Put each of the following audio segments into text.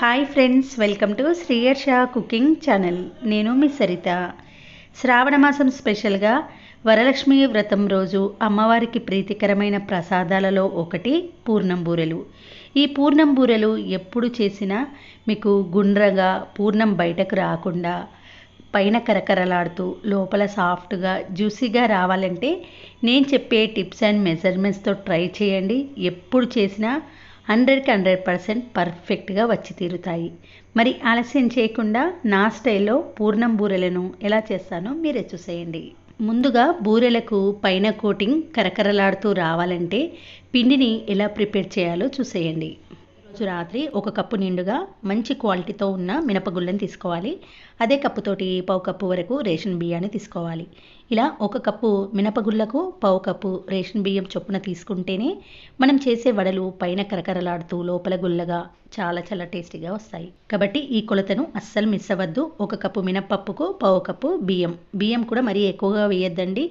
Hi friends welcome to Sriyarsha cooking channel నేను మీ సరిత. శ్రావణ మాసం స్పెషల్గా వరలక్ష్మి వ్రతం రోజు అమ్మవారికి ప్రీతికరమైన ప్రసాదాలలో ఒకటి పూర్ణం బూరెలు. ఈ పూర్ణం బూరెలు ఎప్పుడు చేసినా మీకు గుండ్రగా పూర్ణం బయటకు రాకుండా పైన కరకరలాడుతూ లోపల సాఫ్ట్గా జ్యూసీగా రావాలంటే నేను చెప్పే టిప్స్ అండ్ మెజర్మెంట్స్తో ట్రై చేయండి. ఎప్పుడు చేసినా హండ్రెడ్కి హండ్రెడ్ పర్సెంట్ పర్ఫెక్ట్గా వచ్చి తీరుతాయి. మరి ఆలస్యం చేయకుండా నా స్టైల్లో పూర్ణం బూరెలను ఎలా చేస్తానో మీరే చూసేయండి. ముందుగా బూరెలకు పైన కోటింగ్ కరకరలాడుతూ రావాలంటే పిండిని ఎలా ప్రిపేర్ చేయాలో చూసేయండి. రోజు రాత్రి ఒక కప్పు నిండుగా మంచి క్వాలిటీతో ఉన్న మినపగుళ్ళని తీసుకోవాలి. అదే కప్పుతోటి పావు కప్పు వరకు రేషన్ బియ్యాన్ని తీసుకోవాలి. ఇలా ఒక కప్పు మినపగుళ్ళకు పావు కప్పు రేషన్ బియ్యం చొప్పున తీసుకుంటేనే మనం చేసే వడలు పైన కరకరలాడుతూ లోపల గుల్లగా చాలా చాలా టేస్టీగా వస్తాయి. కాబట్టి ఈ కొలతను అస్సలు మిస్ అవ్వద్దు. ఒక కప్పు మినపప్పుకు పావు కప్పు బియ్యం. బియ్యం కూడా మరీ ఎక్కువగా వేయద్దండి.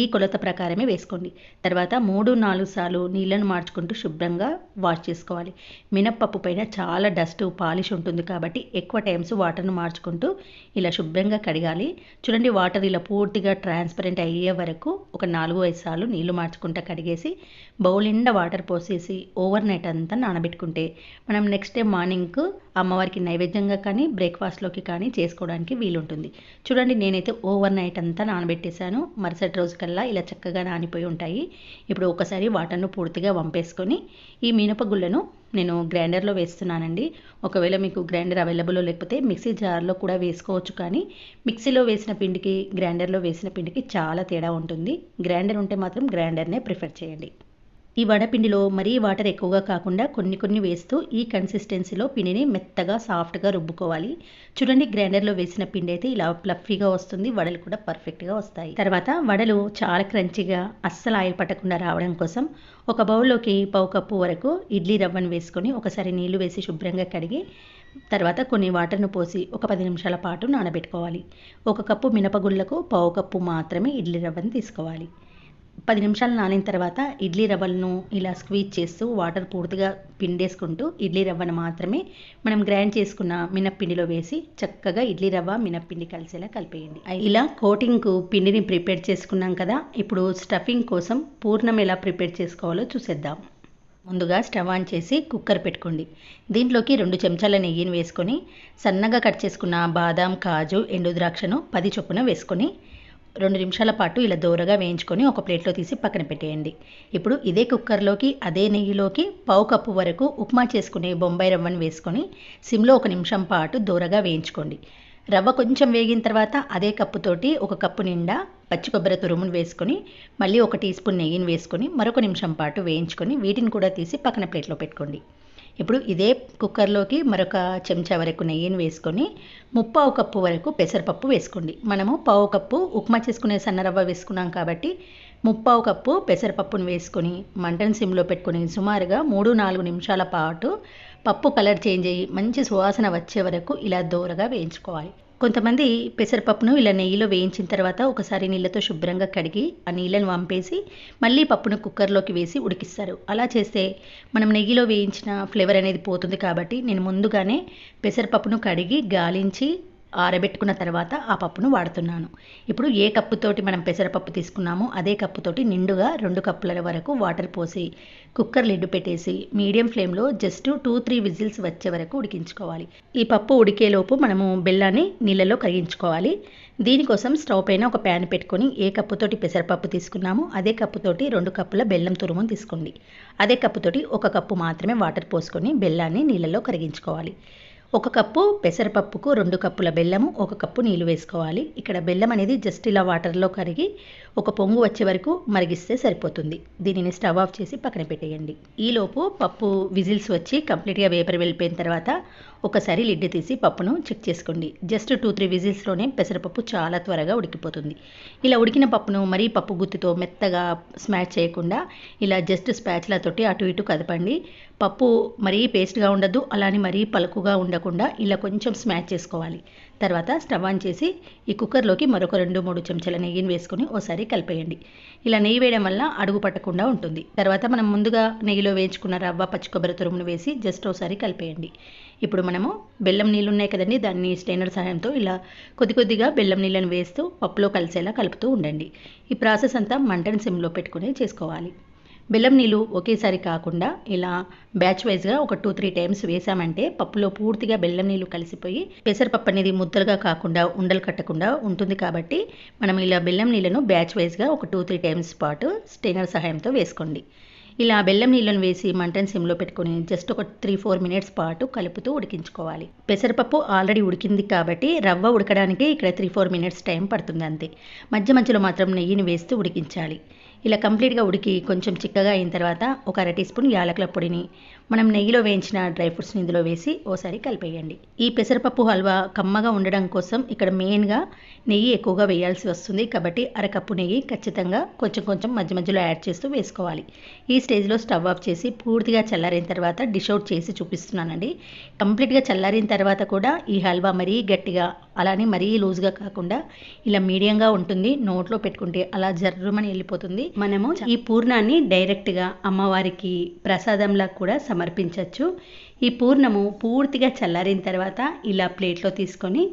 ఈ కొలత ప్రకారమే వేసుకోండి. తర్వాత మూడు నాలుగు సార్లు నీళ్ళను మార్చుకుంటూ శుభ్రంగా వాష్ చేసుకోవాలి. మినప్పప్పు పైన చాలా డస్ట్ పాలిష్ ఉంటుంది కాబట్టి ఎక్కువ టైమ్స్ వాటర్ను మార్చుకుంటూ ఇలా శుభ్రంగా కడగాలి. చూడండి వాటర్ ఇలా పూర్తిగా ట్రాన్స్పరెంట్ అయ్యే వరకు ఒక నాలుగు ఐదు సార్లు నీళ్ళు మార్చుకుంటూ కడిగేసి బౌల్ నిండా వాటర్ పోసేసి ఓవర్ నైట్ అంతా నానబెట్టుకుంటే మనం నెక్స్ట్ నెక్స్ట్ డే మార్నింగ్కు అమ్మవారికి నైవేద్యంగా కానీ బ్రేక్ఫాస్ట్లోకి కానీ చేసుకోవడానికి వీలుంటుంది. చూడండి నేనైతే ఓవర్ నైట్ అంతా నానబెట్టేశాను. మరుసటి రోజు కల్లా ఇలా చక్కగా నానిపోయి ఉంటాయి. ఇప్పుడు ఒకసారి వాటర్ను పూర్తిగా వంపేసుకొని ఈ మినపగుళ్ళను నేను గ్రైండర్లో వేస్తున్నానండి. ఒకవేళ మీకు గ్రైండర్ అవైలబుల్ లేకపోతే మిక్సీ జార్లో కూడా వేసుకోవచ్చు కానీ మిక్సీలో వేసిన పిండికి గ్రైండర్లో వేసిన పిండికి చాలా తేడా ఉంటుంది. గ్రైండర్ ఉంటే మాత్రం గ్రైండర్నే ప్రిఫర్ చేయండి. ఈ వడపిండిలో మరీ వాటర్ ఎక్కువగా కాకుండా కొన్ని కొన్ని వేస్తూ ఈ కన్సిస్టెన్సీలో పిండిని మెత్తగా సాఫ్ట్గా రుబ్బుకోవాలి. చూడండి గ్రైండర్లో వేసిన పిండి అయితే ఇలా ప్లఫీగా వస్తుంది వడలు కూడా పర్ఫెక్ట్గా వస్తాయి. తర్వాత వడలు చాలా క్రంచిగా అస్సలు ఆయిల్ పట్టకుండా రావడం కోసం ఒక బౌల్లోకి పావు కప్పు వరకు ఇడ్లీ రవ్వను వేసుకొని ఒకసారి నీళ్ళు వేసి శుభ్రంగా కడిగి తర్వాత కొన్ని వాటర్ను పోసి ఒక పది నిమిషాల పాటు నానబెట్టుకోవాలి. ఒక కప్పు మినపగుళ్ళకు పావు కప్పు మాత్రమే ఇడ్లీ రవ్వను తీసుకోవాలి. పది నిమిషాలు నానిన తర్వాత ఇడ్లీ రవ్వలను ఇలా స్క్వీజ్ చేస్తూ వాటర్ పూర్తిగా పిండేసుకుంటూ ఇడ్లీ రవ్వను మాత్రమే మనం గ్రైండ్ చేసుకున్న మినప్పిండిలో వేసి చక్కగా ఇడ్లీ రవ్వ మినప్పిండి కలిసేలా కలిపేయండి. ఇలా కోటింగ్కు పిండిని ప్రిపేర్ చేసుకున్నాం కదా ఇప్పుడు స్టఫింగ్ కోసం పూర్ణం ఎలా ప్రిపేర్ చేసుకోవాలో చూసేద్దాం. ముందుగా స్టవ్ ఆన్ చేసి కుక్కర్ పెట్టుకోండి. దీంట్లోకి రెండు చెంచాల నెయ్యిని వేసుకొని సన్నగా కట్ చేసుకున్న బాదాం కాజు ఎండు ద్రాక్షను పది చొప్పున వేసుకొని రెండు నిమిషాల పాటు ఇలా దోరగా వేయించుకొని ఒక ప్లేట్లో తీసి పక్కన పెట్టేయండి. ఇప్పుడు ఇదే కుక్కర్లోకి అదే నెయ్యిలోకి పావు కప్పు వరకు ఉప్మా చేసుకునే బొంబాయి రవ్వను వేసుకొని సిమ్లో ఒక నిమిషం పాటు దోరగా వేయించుకోండి. రవ్వ కొంచెం వేగిన తర్వాత అదే కప్పుతోటి ఒక కప్పు నిండా పచ్చి కొబ్బరి తురుమును వేసుకొని మళ్ళీ ఒక టీ స్పూన్ నెయ్యిని వేసుకొని మరొక నిమిషం పాటు వేయించుకొని వీటిని కూడా తీసి పక్కన ప్లేట్లో పెట్టుకోండి. ఇప్పుడు ఇదే కుక్కర్లోకి మరొక చెంచా వరకు నెయ్యిని వేసుకొని ముప్పావు కప్పు వరకు పెసరపప్పు వేసుకోండి. మనము పావు కప్పు ఉప్మా చేసుకునే సన్నరవ్వ వేసుకున్నాం కాబట్టి ముప్పావు కప్పు పెసరపప్పును వేసుకొని మంటను సిమ్లో పెట్టుకొని సుమారుగా మూడు నాలుగు నిమిషాల పాటు పప్పు కలర్ చేంజ్ అయ్యి మంచి సువాసన వచ్చే వరకు ఇలా దోరగా వేయించుకోవాలి. కొంతమంది పెసరపప్పును ఇలా నెయ్యిలో వేయించిన తర్వాత ఒకసారి నీళ్ళతో శుభ్రంగా కడిగి ఆ నీళ్ళను వంపేసి మళ్ళీ పప్పును కుక్కర్లోకి వేసి ఉడికిస్తారు. అలా చేస్తే మనం నెయ్యిలో వేయించిన ఫ్లేవర్ అనేది పోతుంది కాబట్టి నేను ముందుగానే పెసరపప్పును కడిగి గాలించి ఆరబెట్టుకున్న తర్వాత ఆ పప్పును వాడుతున్నాను. ఇప్పుడు ఏ కప్పుతోటి మనం పెసరపప్పు తీసుకున్నామో అదే కప్పుతోటి నిండుగా రెండు కప్పుల వరకు వాటర్ పోసి కుక్కర్ లిడ్డు పెట్టేసి మీడియం ఫ్లేమ్లో జస్ట్ టూ త్రీ విజిల్స్ వచ్చే వరకు ఉడికించుకోవాలి. ఈ పప్పు ఉడికేలోపు మనము బెల్లాన్ని నీళ్ళలో కరిగించుకోవాలి. దీనికోసం స్టవ్ పైన ఒక ప్యాన్ పెట్టుకొని ఏ కప్పుతోటి పెసరపప్పు తీసుకున్నామో అదే కప్పుతోటి రెండు కప్పుల బెల్లం తురుము తీసుకోండి. అదే కప్పుతోటి ఒక కప్పు మాత్రమే వాటర్ పోసుకొని బెల్లాన్ని నీళ్ళలో కరిగించుకోవాలి. ఒక కప్పు పెసరపప్పుకు రెండు కప్పుల బెల్లము ఒక కప్పు నీళ్ళు వేసుకోవాలి. ఇక్కడ బెల్లం అనేది జస్ట్ ఇలా వాటర్లో కరిగి ఒక పొంగు వచ్చే వరకు మరిగిస్తే సరిపోతుంది. దీనిని స్టవ్ ఆఫ్ చేసి పక్కన పెట్టేయండి. ఈలోపు పప్పు విజిల్స్ వచ్చి కంప్లీట్గా వేపర్ వెళ్ళిపోయిన తర్వాత ఒకసారి లిడ్ తీసి పప్పును చెక్ చేసుకోండి. జస్ట్ టూ త్రీ విజిల్స్లోనే పెసరపప్పు చాలా త్వరగా ఉడికిపోతుంది. ఇలా ఉడికిన పప్పును మరీ పప్పు గుత్తితో మెత్తగా స్మాష్ చేయకుండా ఇలా జస్ట్ స్పాచ్లతోటి అటు ఇటు కదపండి. పప్పు మరీ పేస్ట్గా ఉండదు అలానే మరీ పలుకుగా ఉండకుండా ఇలా కొంచెం స్మాష్ చేసుకోవాలి. తర్వాత స్టవ్ ఆన్ చేసి ఈ కుక్కర్లోకి మరొక రెండు మూడు చెంచాల నెయ్యిని వేసుకొని ఓసారి కలిపేయండి. ఇలా నెయ్యి వేయడం వల్ల అడుగు పట్టకుండా ఉంటుంది. తర్వాత మనం ముందుగా నెయ్యిలో వేయించుకున్న రవ్వ పచ్చి కొబ్బరి తురుమును వేసి జస్ట్ ఒకసారి కలిపేయండి. ఇప్పుడు మనము బెల్లం నీళ్ళు ఉన్నాయి కదండి దాన్ని స్టైనర్ సహాయంతో ఇలా కొద్ది కొద్దిగా బెల్లం నీళ్ళని వేస్తూ పప్పులో కలిసేలా కలుపుతూ ఉండండి. ఈ ప్రాసెస్ అంతా మంటని సిమ్లో పెట్టుకుని చేసుకోవాలి. బెల్లం నీళ్ళు ఒకేసారి కాకుండా ఇలా బ్యాచ్ వైజ్గా ఒక టూ త్రీ టైమ్స్ వేసామంటే పప్పులో పూర్తిగా బెల్లం నీళ్ళు కలిసిపోయి పెసరపప్పు అనేది ముద్దలుగా కాకుండా ఉండలు కట్టకుండా ఉంటుంది కాబట్టి మనం ఇలా బెల్లం నీళ్ళను బ్యాచ్ వైజ్గా ఒక టూ త్రీ టైమ్స్ పాటు స్టెయినర్ సహాయంతో వేసుకోండి. ఇలా బెల్లం నీళ్ళను వేసి మంటని సిమ్లో పెట్టుకొని జస్ట్ ఒక త్రీ ఫోర్ మినిట్స్ పాటు కలుపుతూ ఉడికించుకోవాలి. పెసరపప్పు ఆల్రెడీ ఉడికింది కాబట్టి రవ్వ ఉడకడానికి ఇక్కడ త్రీ ఫోర్ మినిట్స్ టైం పడుతుంది అంతే. మధ్య మధ్యలో మాత్రం నెయ్యిని వేస్తూ ఉడికించాలి. ఇలా కంప్లీట్గా ఉడికి కొంచెం చిక్కగా అయిన తర్వాత ఒక అర టీ స్పూన్ యాలకుల పొడిని మనం నెయ్యిలో వేయించిన డ్రై ఫ్రూట్స్ని ఇందులో వేసి ఓసారి కలిపేయండి. ఈ పెసరపప్పు హల్వా కమ్మగా ఉండడం కోసం ఇక్కడ మెయిన్గా నెయ్యి ఎక్కువగా వేయాల్సి వస్తుంది కాబట్టి అరకప్పు నెయ్యి ఖచ్చితంగా కొంచెం కొంచెం మధ్య మధ్యలో యాడ్ చేస్తూ వేసుకోవాలి. ఈ స్టేజ్లో స్టవ్ ఆఫ్ చేసి పూర్తిగా చల్లారిన తర్వాత డిష్ అవుట్ చేసి చూపిస్తున్నానండి. కంప్లీట్గా చల్లారిన తర్వాత కూడా ఈ హల్వా మరీ గట్టిగా అలానే మరీ లూజ్గా కాకుండా ఇలా మీడియంగా ఉంటుంది నోట్లో పెట్టుకుంటే అలా జర్రుమని వెళ్ళిపోతుంది. మనము ఈ పూర్ణాన్ని డైరెక్ట్గా అమ్మవారికి ప్రసాదంలా కూడా సమర్పించవచ్చు ఈ పూర్ణము పూర్తిగా చల్లారిన తర్వాత ఇలా ప్లేట్లో తీసుకొని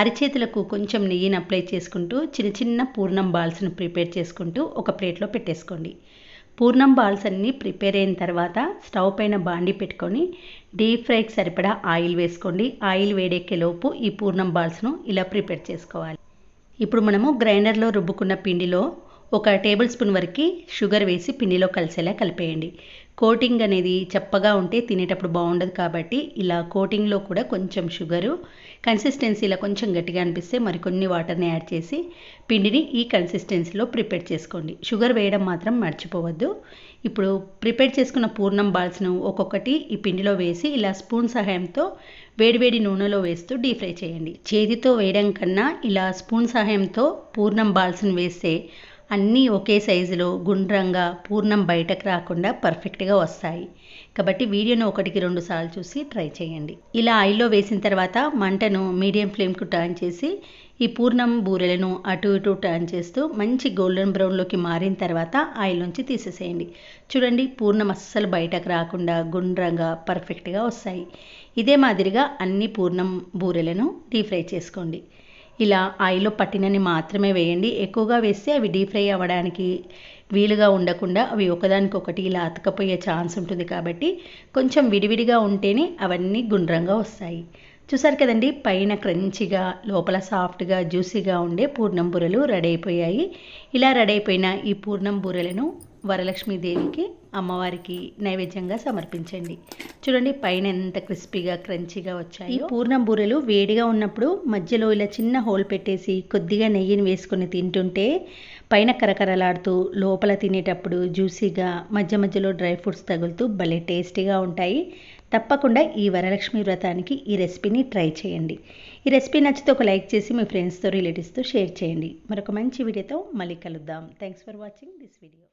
అరిచేతులకు కొంచెం నెయ్యిని అప్లై చేసుకుంటూ చిన్న చిన్న పూర్ణం బాల్స్ను ప్రిపేర్ చేసుకుంటూ ఒక ప్లేట్లో పెట్టేసుకోండి. పూర్ణం బాల్స్ అన్నీ ప్రిపేర్ అయిన తర్వాత స్టవ్ పైన బాండి పెట్టుకొని డీప్ ఫ్రైకి సరిపడా ఆయిల్ వేసుకోండి. ఆయిల్ వేడెక్కేలోపు ఈ పూర్ణం బాల్స్ను ఇలా ప్రిపేర్ చేసుకోవాలి. ఇప్పుడు మనము గ్రైండర్లో రుబ్బుకున్న పిండిలో ఒక టేబుల్ స్పూన్ వరకు షుగర్ వేసి పిండిలో కలిసేలా కలిపేయండి. కోటింగ్ అనేది చప్పగా ఉంటే తినేటప్పుడు బాగుండదు కాబట్టి ఇలా కోటింగ్లో కూడా కొంచెం షుగరు కన్సిస్టెన్సీ ఇలా కొంచెం గట్టిగా అనిపిస్తే మరికొన్ని వాటర్ని యాడ్ చేసి పిండిని ఈ కన్సిస్టెన్సీలో ప్రిపేర్ చేసుకోండి. షుగర్ వేయడం మాత్రం మర్చిపోవద్దు. ఇప్పుడు ప్రిపేర్ చేసుకున్న పూర్ణం బాల్స్ను ఒక్కొక్కటి ఈ పిండిలో వేసి ఇలా స్పూన్ సహాయంతో వేడివేడి నూనెలో వేస్తూ డీప్ ఫ్రై చేయండి. చేతితో వేయడం కన్నా ఇలా స్పూన్ సహాయంతో పూర్ణం బాల్స్ను వేస్తే అన్నీ ఒకే సైజులో గుండ్రంగా పూర్ణం బయటకు రాకుండా పర్ఫెక్ట్గా వస్తాయి. కాబట్టి వీడియోను ఒకటికి రెండు సార్లు చూసి ట్రై చేయండి. ఇలా ఆయిల్లో వేసిన తర్వాత మంటను మీడియం ఫ్లేమ్కు టర్న్ చేసి ఈ పూర్ణం బూరెలను అటు ఇటు టర్న్ చేస్తూ మంచి గోల్డెన్ బ్రౌన్లోకి మారిన తర్వాత ఆయిల్ నుంచి తీసేసేయండి. చూడండి పూర్ణం అస్సలు బయటకు రాకుండా గుండ్రంగా పర్ఫెక్ట్గా వస్తాయి. ఇదే మాదిరిగా అన్ని పూర్ణం బూరెలను డీప్ ఫ్రై చేసుకోండి. ఇలా ఆయిల్లో పట్టినని మాత్రమే వేయండి. ఎక్కువగా వేస్తే అవి డీప్ ఫ్రై అవ్వడానికి వీలుగా ఉండకుండా అవి ఒకదానికొకటి ఇలా అతకపోయే ఛాన్స్ ఉంటుంది కాబట్టి కొంచెం విడివిడిగా ఉంటేనే అవన్నీ గుండ్రంగా వస్తాయి. చూసారు కదండి పైన క్రంచిగా లోపల సాఫ్ట్గా జ్యూసీగా ఉండే పూర్ణం బూరెలు రెడీ అయిపోయాయి. ఇలా రెడీ అయిపోయిన ఈ పూర్ణం బూరెలను వరలక్ష్మీదేవికి అమ్మవారికి నైవేద్యంగా సమర్పించండి. చూడండి పైన ఎంత క్రిస్పీగా క్రంచీగా వచ్చాయి. పూర్ణం బూరెలు వేడిగా ఉన్నప్పుడు మధ్యలో ఇలా చిన్న హోల్ పెట్టేసి కొద్దిగా నెయ్యిని వేసుకొని తింటుంటే పైన కరకరలాడుతూ లోపల తినేటప్పుడు జ్యూసీగా మధ్య మధ్యలో డ్రై ఫ్రూట్స్ తగులుతూ భలే టేస్టీగా ఉంటాయి. తప్పకుండా ఈ వరలక్ష్మి వ్రతానికి ఈ రెసిపీని ట్రై చేయండి. ఈ రెసిపీ నచ్చితే ఒక లైక్ చేసి మీ ఫ్రెండ్స్తో రిలేటివ్స్తో షేర్ చేయండి. మరొక మంచి వీడియోతో మళ్ళీ కలుద్దాం. Thanks for watching this video.